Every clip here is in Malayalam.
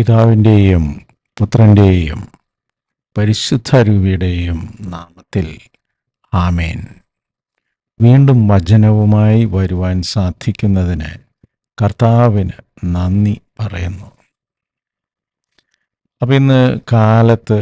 പിതാവിന്റെയും പുത്രന്റെയും പരിശുദ്ധ രൂപിയുടെയും നാമത്തിൽ ആമേൻ. വീണ്ടും വചനവുമായി വരുവാൻ സാധിക്കുന്നതിന് കർത്താവിന് നന്ദി പറയുന്നു. അപ്പം ഇന്ന് കാലത്ത്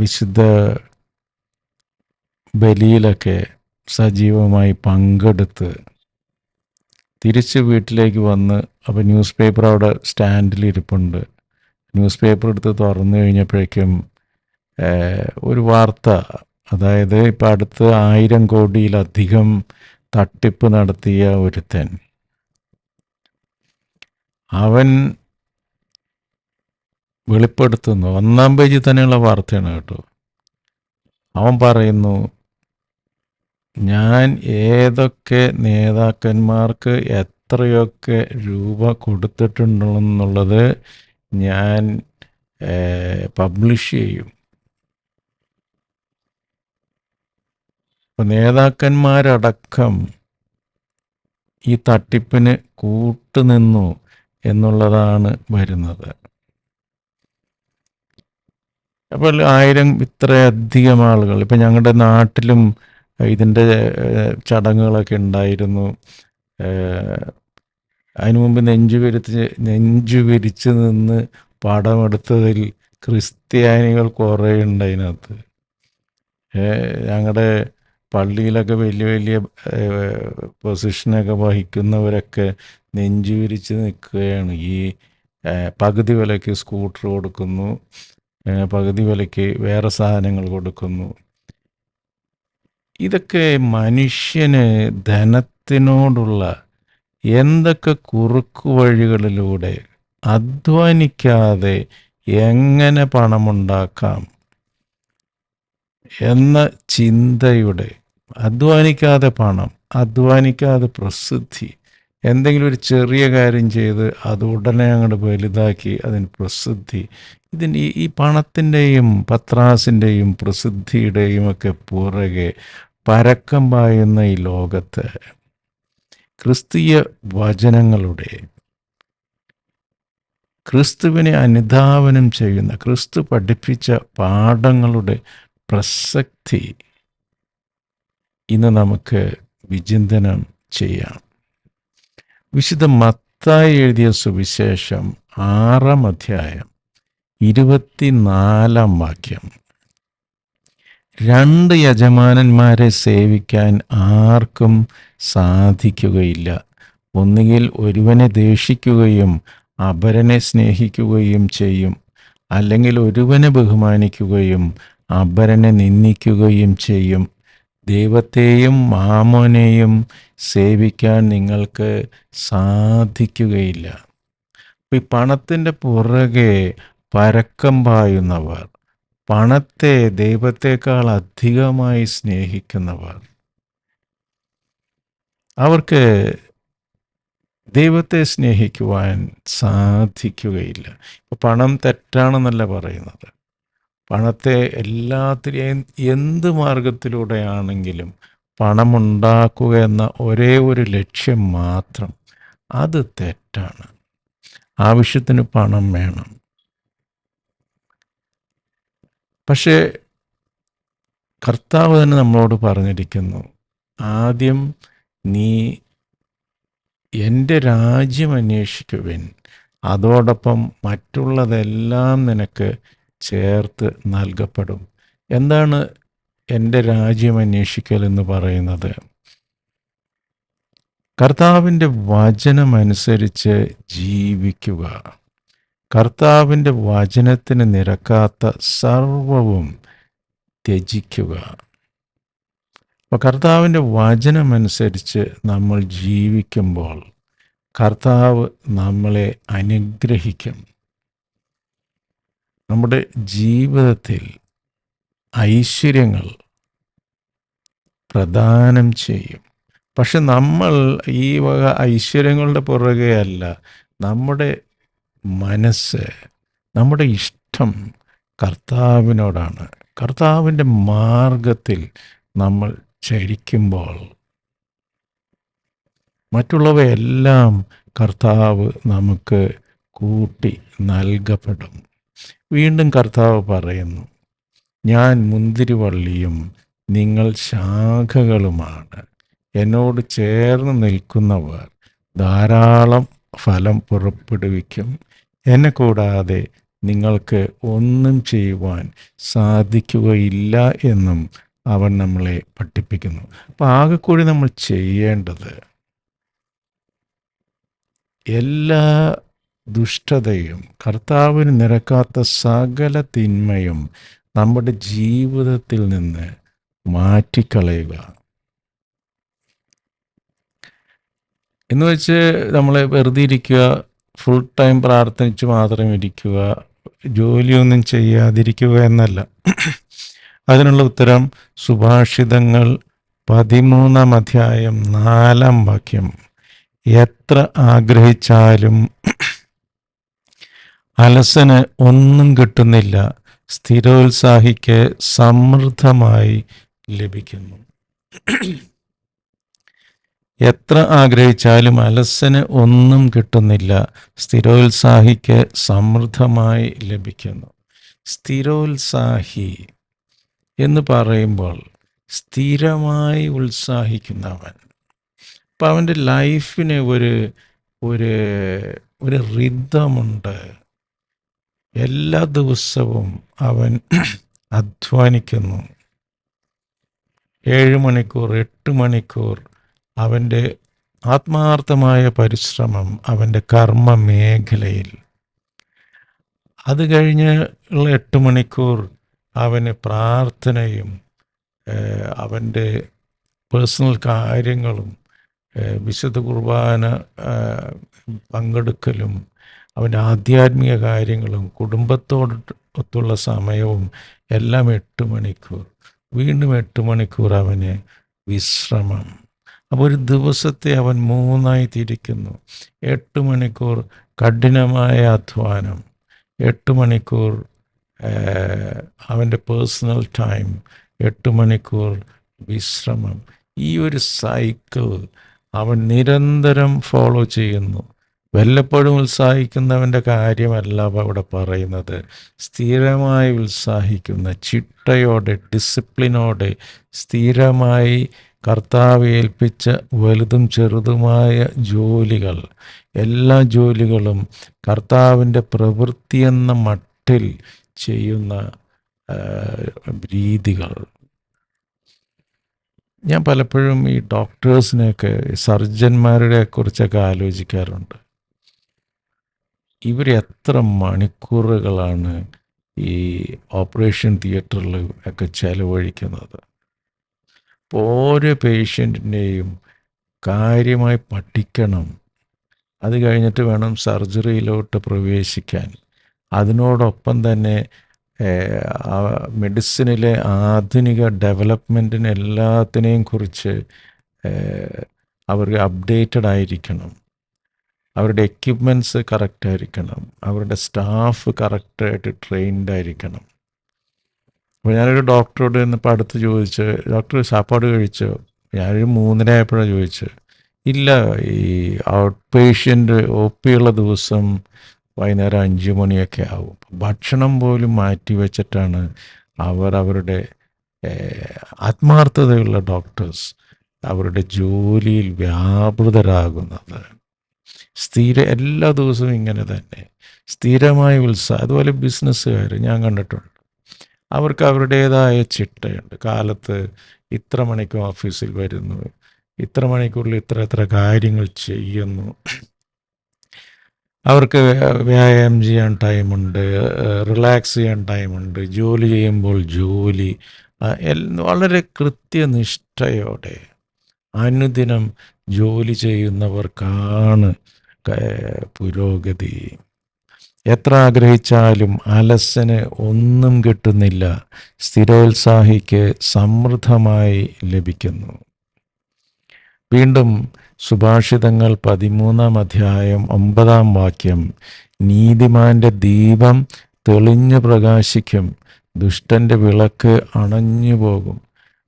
വിശുദ്ധ ബലിയിലൊക്കെ സജീവമായി പങ്കെടുത്ത് തിരിച്ച് വീട്ടിലേക്ക് വന്ന് അപ്പോൾ ന്യൂസ് പേപ്പർ അവിടെ സ്റ്റാൻഡിൽ ഇരിപ്പുണ്ട്. ന്യൂസ് പേപ്പർ എടുത്ത് തുറന്നു കഴിഞ്ഞപ്പോഴേക്കും ഒരു വാർത്ത. അതായത് ഇപ്പം അടുത്ത് ആയിരം കോടിയിലധികം തട്ടിപ്പ് നടത്തിയ ഒരുത്തൻ. അവൻ വെളിപ്പെടുത്തുന്നു. ഒന്നാം പേജിൽ തന്നെയുള്ള വാർത്തയാണ് കേട്ടോ. അവൻ പറയുന്നു ഞാൻ ഏതൊക്കെ നേതാക്കന്മാർക്ക് എത്രയൊക്കെ രൂപ കൊടുത്തിട്ടുണ്ടെന്നുള്ളത് ഞാൻ പബ്ലിഷ് ചെയ്യും. ഇപ്പം നേതാക്കന്മാരടക്കം ഈ തട്ടിപ്പിന് കൂട്ടുനിന്നു എന്നുള്ളതാണ് വരുന്നത്. അപ്പോൾ ആയിരം ഇത്രയധികം ആളുകൾ ഇപ്പം ഞങ്ങളുടെ നാട്ടിലും ഇതിന്റെ ചടങ്ങുകളൊക്കെ ഉണ്ടായിരുന്നു. അതിനു മുമ്പ് നെഞ്ചു വിരിച്ച് നെഞ്ചു വിരിച്ച് നിന്ന് പാഠമെടുത്തതിൽ ക്രിസ്ത്യാനികൾ കുറേ ഉണ്ട് അതിനകത്ത്. ഞങ്ങളുടെ പള്ളിയിലൊക്കെ വലിയ വലിയ പൊസിഷനൊക്കെ വഹിക്കുന്നവരൊക്കെ നെഞ്ചു വിരിച്ച് നിൽക്കുകയാണ്. ഈ പകുതി വിലയ്ക്ക് സ്കൂട്ടർ കൊടുക്കുന്നു. പകുതി വിലയ്ക്ക് വേറെ സാധനങ്ങൾ കൊടുക്കുന്നു. ഇതൊക്കെ മനുഷ്യന് ധനത്തിനോടുള്ള എന്തൊക്കെ കുറുക്കു വഴികളിലൂടെ അധ്വാനിക്കാതെ എങ്ങനെ പണമുണ്ടാക്കാം എന്ന ചിന്തയുടെ അധ്വാനിക്കാതെ പണം അധ്വാനിക്കാതെ പ്രസിദ്ധി എന്തെങ്കിലും ഒരു ചെറിയ കാര്യം ചെയ്ത് അത് ഉടനെ അങ്ങോട്ട് വലുതാക്കി അതിന് പ്രസിദ്ധി. ഇതിന്റെ ഈ- പണത്തിന്റെയും പത്രാസിന്റെയും പ്രസിദ്ധിയുടെയും ഒക്കെ പുറകെ പരക്കം പായുന്ന ഈ ലോകത്ത് ക്രിസ്തീയ വചനങ്ങളുടെ ക്രിസ്തുവിനെ അനുധാവനം ചെയ്യുന്ന ക്രിസ്തു പഠിപ്പിച്ച പാഠങ്ങളുടെ പ്രസക്തി ഇന്ന് നമുക്ക് വിചിന്തനം ചെയ്യാം. വിശുദ്ധ മത്തായി എഴുതിയ സുവിശേഷം ആറാം അധ്യായം ഇരുപത്തിനാലാം വാക്യം. രണ്ട് യജമാനന്മാരെ സേവിക്കാൻ ആർക്കും സാധിക്കുകയില്ല. ഒന്നുകിൽ ഒരുവനെ ദേഷിക്കുകയും അപരനെ സ്നേഹിക്കുകയും ചെയ്യും. അല്ലെങ്കിൽ ഒരുവനെ ബഹുമാനിക്കുകയും അപരനെ നിന്ദിക്കുകയും ചെയ്യും. ദൈവത്തെയും മാമോനെയും സേവിക്കാൻ നിങ്ങൾക്ക് സാധിക്കുകയില്ല. ഈ പണത്തിന്റെ പുറകെ പരക്കം പായുന്നവർ. പണത്തെ ദൈവത്തെക്കാൾ അധികമായി സ്നേഹിക്കുന്നവർ. അവർക്ക് ദൈവത്തെ സ്നേഹിക്കുവാൻ സാധിക്കുകയില്ല. പണം തെറ്റാണെന്നല്ല പറയുന്നത്. പണത്തെ എല്ലാത്തിനെയും എന്ത് മാർഗത്തിലൂടെയാണെങ്കിലും പണമുണ്ടാക്കുക എന്ന ഒരേ ഒരു ലക്ഷ്യം മാത്രം. അത് തെറ്റാണ്. ആവശ്യത്തിന് പണം വേണം. പക്ഷേ കർത്താവ് തന്നെ നമ്മളോട് പറഞ്ഞിരിക്കുന്നു ആദ്യം നീ എന്റെ രാജ്യം അന്വേഷിക്കുവിൻ. അതോടൊപ്പം മറ്റുള്ളതെല്ലാം നിനക്ക് ചേർത്ത് നൽകപ്പെടും. എന്താണ് എന്റെ രാജ്യം അന്വേഷിക്കൽ എന്ന് പറയുന്നത്? കർത്താവിന്റെ വചനമനുസരിച്ച് ജീവിക്കുക. കർത്താവിന്റെ വചനത്തിന് നിരക്കാത്ത സർവവും ത്യജിക്കുക. അപ്പോൾ കർത്താവിന്റെ വചനമനുസരിച്ച് നമ്മൾ ജീവിക്കുമ്പോൾ കർത്താവ് നമ്മളെ അനുഗ്രഹിക്കും. നമ്മുടെ ജീവിതത്തിൽ ഐശ്വര്യങ്ങൾ പ്രദാനം ചെയ്യും. പക്ഷെ നമ്മൾ ഈ വക ഐശ്വര്യങ്ങളുടെ പുറകെ അല്ല നമ്മുടെ മനസ്സ് നമ്മുടെ ഇഷ്ടം കർത്താവിനോടാണ്. കർത്താവിന്റെ മാർഗത്തിൽ നമ്മൾ ചരിക്കുമ്പോൾ മറ്റുള്ളവയെല്ലാം കർത്താവ് നമുക്ക് കൂട്ടി നൽകപ്പെടും. വീണ്ടും കർത്താവ് പറയുന്നു ഞാൻ മുന്തിരിവള്ളിയും നിങ്ങൾ ശാഖകളുമാണ്. എന്നോട് ചേർന്ന് നിൽക്കുന്നവർ ധാരാളം ഫലം പുറപ്പെടുവിക്കും. എന്നെ കൂടാതെ നിങ്ങൾക്ക് ഒന്നും ചെയ്യുവാൻ സാധിക്കുകയില്ല എന്നും അവൻ നമ്മളെ പഠിപ്പിക്കുന്നു. അപ്പം ആകെ കൂടി നമ്മൾ ചെയ്യേണ്ടത് എല്ലാ ദുഷ്ടതയും കർത്താവിന് നിരക്കാത്ത സകല തിന്മയും നമ്മുടെ ജീവിതത്തിൽ നിന്ന് മാറ്റിക്കളയുക. എന്ന് വെച്ച് നമ്മളെ വെറുതെ ഇരിക്കുക ഫുൾ ടൈം പ്രാർത്ഥിച്ച് മാത്രം ഇരിക്കുക ജോലിയൊന്നും ചെയ്യാതിരിക്കുക എന്നല്ല. അതിനുള്ള ഉത്തരം സുഭാഷിതങ്ങൾ പതിമൂന്നാം അധ്യായം നാലാം വാക്യം. എത്ര ആഗ്രഹിച്ചാലും അലസന് ഒന്നും കിട്ടുന്നില്ല. സ്ഥിരോത്സാഹിക്ക് സമൃദ്ധമായി ലഭിക്കുന്നു. എത്ര ആഗ്രഹിച്ചാലും അലസന് ഒന്നും കിട്ടുന്നില്ല. സ്ഥിരോത്സാഹിക്ക് സമൃദ്ധമായി ലഭിക്കുന്നു. സ്ഥിരോത്സാഹി എന്ന് പറയുമ്പോൾ സ്ഥിരമായി ഉത്സാഹിക്കുന്നവൻ. അപ്പം അവന്റെ ലൈഫിന് ഒരു ഒരു ഒരു റിതമുണ്ട് എല്ലാ ദിവസവും അവൻ അധ്വാനിക്കുന്നു. ഏഴ് മണിക്കൂർ എട്ട് മണിക്കൂർ അവന്റെ ആത്മാർത്ഥമായ പരിശ്രമം അവന്റെ കർമ്മ മേഖലയിൽ. അത് കഴിഞ്ഞ് ഉള്ള എട്ട് മണിക്കൂർ അവന് പ്രാർത്ഥനയും അവന്റെ പേഴ്സണൽ കാര്യങ്ങളും വിശുദ്ധ കുർബാന പങ്കെടുക്കലും അവന്റെ ആധ്യാത്മിക കാര്യങ്ങളും കുടുംബത്തോട് ഒത്തുള്ള സമയവും എല്ലാം എട്ട് മണിക്കൂർ. വീണ്ടും എട്ട് മണിക്കൂർ അവന് വിശ്രമം. അപ്പോൾ ഒരു ദിവസത്തെ അവൻ മൂന്നായി തിരിക്കുന്നു എട്ട് മണിക്കൂർ കഠിനമായ അധ്വാനം. എട്ട് മണിക്കൂർ അവന്റെ പേഴ്സണൽ ടൈം. എട്ട് മണിക്കൂർ വിശ്രമം. ഈ ഒരു സൈക്കിൾ അവൻ നിരന്തരം ഫോളോ ചെയ്യുന്നു. വല്ലപ്പോഴും ഉത്സാഹിക്കുന്നവന്റെ കാര്യമല്ല അവ അവിടെ പറയുന്നത്. സ്ഥിരമായി ഉത്സാഹിക്കുന്ന ചിട്ടയോടെ ഡിസിപ്ലിനോടെ സ്ഥിരമായി കർത്താവ് ഏൽപ്പിച്ച വലുതും ചെറുതുമായ ജോലികൾ എല്ലാ ജോലികളും കർത്താവിന്റെ പ്രവൃത്തി എന്ന മട്ടിൽ ചെയ്യുന്ന രീതികൾ. ഞാൻ പലപ്പോഴും ഈ ഡോക്ടേഴ്സിനെയൊക്കെ സർജന്മാരുടെ കുറിച്ചൊക്കെ ആലോചിക്കാറുണ്ട്. ഇവർ എത്ര മണിക്കൂറുകളാണ് ഈ ഓപ്പറേഷൻ തിയേറ്ററിൽ ഒക്കെ ചെലവഴിക്കുന്നത്? ഓരോ പേഷ്യന്റിന്റെയും കാര്യമായി പഠിക്കണം. അത് കഴിഞ്ഞിട്ട് വേണം സർജറിയിലോട്ട് പ്രവേശിക്കാൻ. അതിനോടൊപ്പം തന്നെ മെഡിസിനിലെ ആധുനിക ഡെവലപ്മെന്റിന് എല്ലാത്തിനെയും കുറിച്ച് അവർ അപ്ഡേറ്റഡ് ആയിരിക്കണം. അവരുടെ എക്യുപ്മെന്റ്സ് കറക്റ്റ് ആയിരിക്കണം അവരുടെ സ്റ്റാഫ് കറക്റ്റായിട്ട് ട്രെയിൻഡ് ആയിരിക്കണം. അപ്പോൾ ഞാനൊരു ഡോക്ടറോട് ഇന്നിപ്പോൾ അടുത്ത് ചോദിച്ച് ഡോക്ടർ സാപ്പാട് കഴിച്ചോ? ഞാനൊരു മൂന്നര ചോദിച്ചത്. ഇല്ല ഈ ഔട്ട് പേഷ്യന്റ് ഒ പി ഉള്ള ദിവസം വൈകുന്നേരം അഞ്ച് മണിയൊക്കെ ആവും. ഭക്ഷണം പോലും മാറ്റി വെച്ചിട്ടാണ് അവർ അവരുടെ ആത്മാർത്ഥതയുള്ള ഡോക്ടേഴ്സ് അവരുടെ ജോലിയിൽ വ്യാപൃതരാകുന്നത്. സ്ഥിര എല്ലാ ദിവസവും ഇങ്ങനെ തന്നെ. സ്ഥിരമായ ഉത്സാഹം അതുപോലെ ബിസിനസ്സുകാർ ഞാൻ കണ്ടിട്ടുണ്ട്. അവർക്ക് അവരുടേതായ ചിട്ടയുണ്ട്. കാലത്ത് ഇത്ര മണിക്ക് ഓഫീസിൽ വരുന്നു ഇത്ര മണിക്കൂറിൽ ഇത്ര ഇത്ര കാര്യങ്ങൾ ചെയ്യുന്നു. അവർക്ക് വ്യായാമം ചെയ്യാൻ ടൈമുണ്ട് റിലാക്സ് ചെയ്യാൻ ടൈമുണ്ട് ജോലി ചെയ്യുമ്പോൾ ജോലി വളരെ കൃത്യനിഷ്ഠയോടെ അനുദിനം ജോലി ചെയ്യുന്നവർക്കാണ് പുരോഗതി. എത്ര ആഗ്രഹിച്ചാലും അലസന് ഒന്നും കിട്ടുന്നില്ല. സ്ഥിരോത്സാഹിക്ക് സമൃദ്ധമായി ലഭിക്കുന്നു. വീണ്ടും സുഭാഷിതങ്ങൾ പതിമൂന്നാം അധ്യായം ഒമ്പതാം വാക്യം. നീതിമാന്റെ ദീപം തെളിഞ്ഞു പ്രകാശിക്കും. ദുഷ്ടന്റെ വിളക്ക് അണഞ്ഞു പോകും.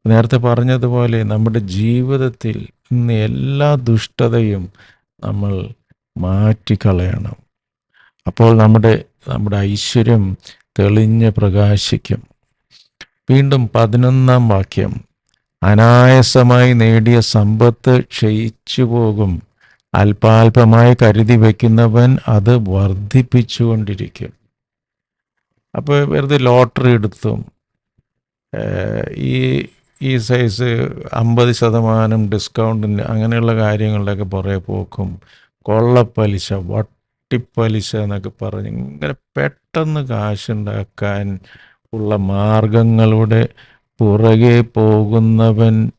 നേരത്തെ പറഞ്ഞതുപോലെ നമ്മുടെ ജീവിതത്തിൽ ഇന്ന് എല്ലാ ദുഷ്ടതയും നമ്മൾ മാറ്റിക്കളയണം. അപ്പോൾ നമ്മുടെ നമ്മുടെ ഐശ്വര്യം തെളിഞ്ഞ് പ്രകാശിക്കും. വീണ്ടും പതിനൊന്നാം വാക്യം. അനായാസമായി നേടിയ സമ്പത്ത് ക്ഷയിച്ചു പോകും. അല്പാൽപമായി കരുതി വയ്ക്കുന്നവൻ അത് വർദ്ധിപ്പിച്ചുകൊണ്ടിരിക്കും. അപ്പോൾ വെറുതെ ലോട്ടറി എടുത്തും. ഈ ഈ സൈസ് അമ്പത് ശതമാനം ഡിസ്കൗണ്ടിന് അങ്ങനെയുള്ള കാര്യങ്ങളിലൊക്കെ പുറകെ പോക്കും. കൊള്ളപ്പലിശ വട്ടിപ്പലിശ എന്നൊക്കെ പറഞ്ഞ് ഇങ്ങനെ പെട്ടെന്ന് കാശുണ്ടാക്കാൻ ഉള്ള മാർഗങ്ങളുടെ പുറകെ പോകുന്നവൻ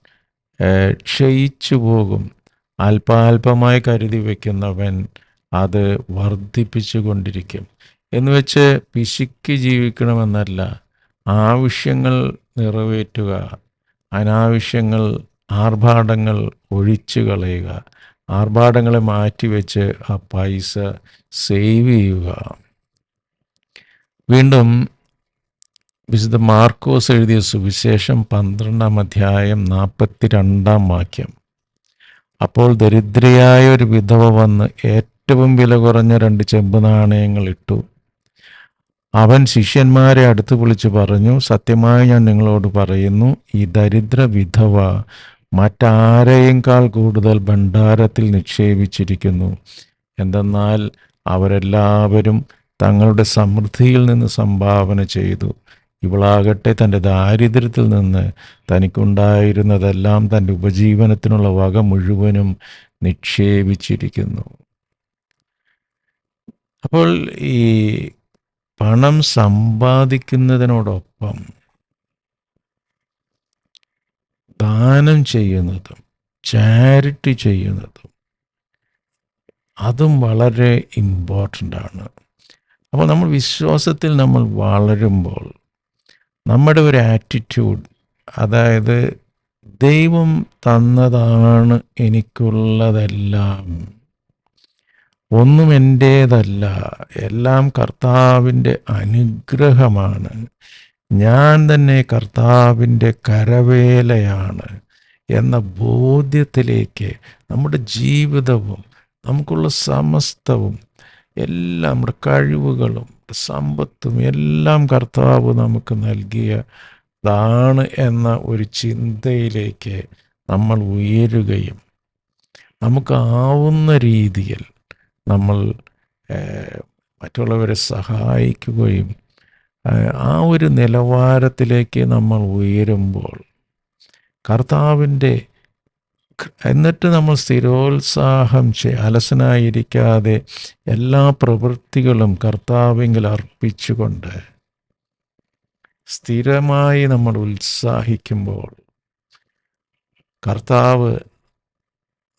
ക്ഷയിച്ചു പോകും. അല്പാൽപമായി കരുതി വയ്ക്കുന്നവൻ അത് വർദ്ധിപ്പിച്ചു കൊണ്ടിരിക്കും. എന്ന് വെച്ച് പിശുക്കി ജീവിക്കണമെന്നല്ല ആവശ്യങ്ങൾ നിറവേറ്റുക അനാവശ്യങ്ങൾ ആർഭാടങ്ങൾ ഒഴിച്ചു കളയുക. ആർഭാടങ്ങളെ മാറ്റിവെച്ച് ആ പൈസ സേവ് ചെയ്യുക. വീണ്ടും വിശുദ്ധ മാർക്കോസ് എഴുതിയ സുവിശേഷം പന്ത്രണ്ടാം അധ്യായം നാൽപ്പത്തി രണ്ടാം വാക്യം. അപ്പോൾ ദരിദ്രയായ ഒരു വിധവ വന്ന് ഏറ്റവും വില കുറഞ്ഞ രണ്ട് ചെമ്പ് നാണയങ്ങൾ ഇട്ടു. അവൻ ശിഷ്യന്മാരെ അടുത്ത് വിളിച്ച് പറഞ്ഞു സത്യമായി ഞാൻ നിങ്ങളോട് പറയുന്നു ഈ ദരിദ്ര വിധവ മറ്റാരെയേക്കാൾ കൂടുതൽ ഭണ്ഡാരത്തിൽ നിക്ഷേപിച്ചിരിക്കുന്നു. എന്തെന്നാൽ അവരെല്ലാവരും തങ്ങളുടെ സമൃദ്ധിയിൽ നിന്ന് സംഭാവന ചെയ്തു. ഇവളാകട്ടെ തന്റെ ദാരിദ്ര്യത്തിൽ നിന്ന് തനിക്കുണ്ടായിരുന്നതെല്ലാം തന്റെ ഉപജീവനത്തിനുള്ള വക മുഴുവനും നിക്ഷേപിച്ചിരിക്കുന്നു. അപ്പോൾ ഈ പണം സമ്പാദിക്കുന്നതിനോടൊപ്പം ദാനം ചെയ്യുന്നതും ചാരിറ്റി ചെയ്യുന്നതും അതും വളരെ ഇമ്പോർട്ടന്റ് ആണ്. അപ്പോൾ നമ്മൾ വിശ്വാസത്തിൽ നമ്മൾ വളരുമ്പോൾ നമ്മുടെ ഒരു ആറ്റിറ്റ്യൂഡ് അതായത് ദൈവം തന്നതാണ് എനിക്കുള്ളതെല്ലാം. ഒന്നും എന്റേതല്ല എല്ലാം കർത്താവിന്റെ അനുഗ്രഹമാണ്. ഞാൻ തന്നെ കർത്താവിന്റെ കരവേലയാണ് എന്ന ബോധ്യത്തിലേക്ക് നമ്മുടെ ജീവിതവും നമുക്കുള്ള സമസ്തവും എല്ലാം നമ്മുടെ കഴിവുകളും സമ്പത്തും എല്ലാം കർത്താവ് നമുക്ക് നൽകിയതാണ് എന്ന ഒരു ചിന്തയിലേക്ക് നമ്മൾ ഉയരുകയും നമുക്കാവുന്ന രീതിയിൽ നമ്മൾ മറ്റുള്ളവരെ സഹായിക്കുകയും ആ ഒരു നിലവാരത്തിലേക്ക് നമ്മൾ ഉയരുമ്പോൾ കർത്താവിന്റെ എന്നിട്ട് നമ്മൾ സ്ഥിരോത്സാഹം ചെയ് അലസനായിരിക്കാതെ എല്ലാ പ്രവൃത്തികളും കർത്താവിങ്കിൽ അർപ്പിച്ചുകൊണ്ട് സ്ഥിരമായി നമ്മൾ ഉത്സാഹിക്കുമ്പോൾ കർത്താവ്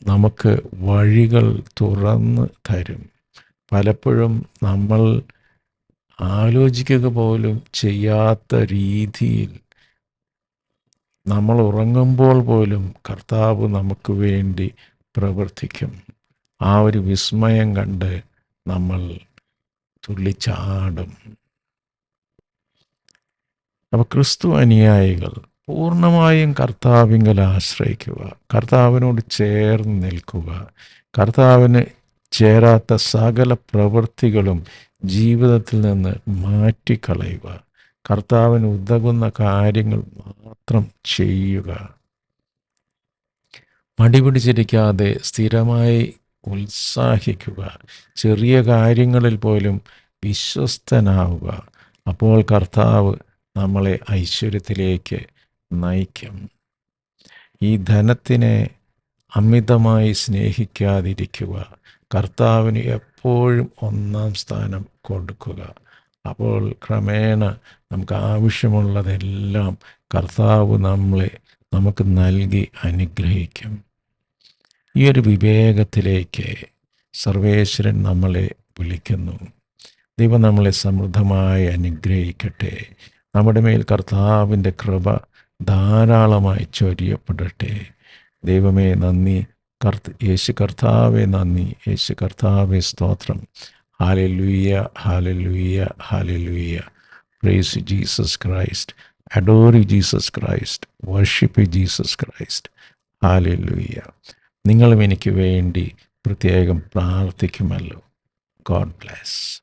നമുക്ക് വഴികൾ തുറന്ന് തരും. പലപ്പോഴും നമ്മൾ ആലോചിക്കുക പോലും ചെയ്യാത്ത രീതിയിൽ നമ്മൾ ഉറങ്ങുമ്പോൾ പോലും കർത്താവ് നമുക്ക് വേണ്ടി പ്രവർത്തിക്കും. ആ ഒരു വിസ്മയം കണ്ട് നമ്മൾ തുള്ളിച്ചാടും. അപ്പോൾ ക്രിസ്തു അനുയായികൾ പൂർണമായും കർത്താവിങ്കൽ ആശ്രയിക്കുക കർത്താവിനോട് ചേർന്ന് നിൽക്കുക കർത്താവിന് ചേരാത്ത സകല പ്രവൃത്തികളും ജീവിതത്തിൽ നിന്ന് മാറ്റിക്കളയുക. കർത്താവിന് ഉതകുന്ന കാര്യങ്ങൾ മാത്രം ചെയ്യുക. മടിപിടിച്ചിരിക്കാതെ സ്ഥിരമായി ഉത്സാഹിക്കുക. ചെറിയ കാര്യങ്ങളിൽ പോലും വിശ്വസ്തനാവുക. അപ്പോൾ കർത്താവ് നമ്മളെ ഐശ്വര്യത്തിലേക്ക് നയിക്കും. ഈ ധനത്തിനെ അമിതമായി സ്നേഹിക്കാതിരിക്കുക. കർത്താവിന് എപ്പോഴും ഒന്നാം സ്ഥാനം കൊടുക്കുക. അപ്പോൾ ക്രമേണ നമുക്ക് ആവശ്യമുള്ളതെല്ലാം കർത്താവ് നമ്മളെ നമുക്ക് നൽകി അനുഗ്രഹിക്കും. ഈ ഒരു വിവേകത്തിലേക്ക് സർവേശ്വരൻ നമ്മളെ വിളിക്കുന്നു. ദൈവം നമ്മളെ സമൃദ്ധമായി അനുഗ്രഹിക്കട്ടെ. നമ്മുടെ മേൽ കർത്താവിന്റെ കൃപ ധാരാളമായി ചൊരിയപ്പെടട്ടെ. ദൈവമേ നന്ദി. കർത്ത യേശു കർത്താവെ നന്ദി. യേശു കർത്താവെ സ്തോത്രം. Hallelujah hallelujah hallelujah praise Jesus Christ adore Jesus Christ worship Jesus Christ hallelujah നിങ്ങളും എനിക്ക് വേണ്ടി പ്രത്യേകം പ്രാർത്ഥിക്കുമല്ലോ. God bless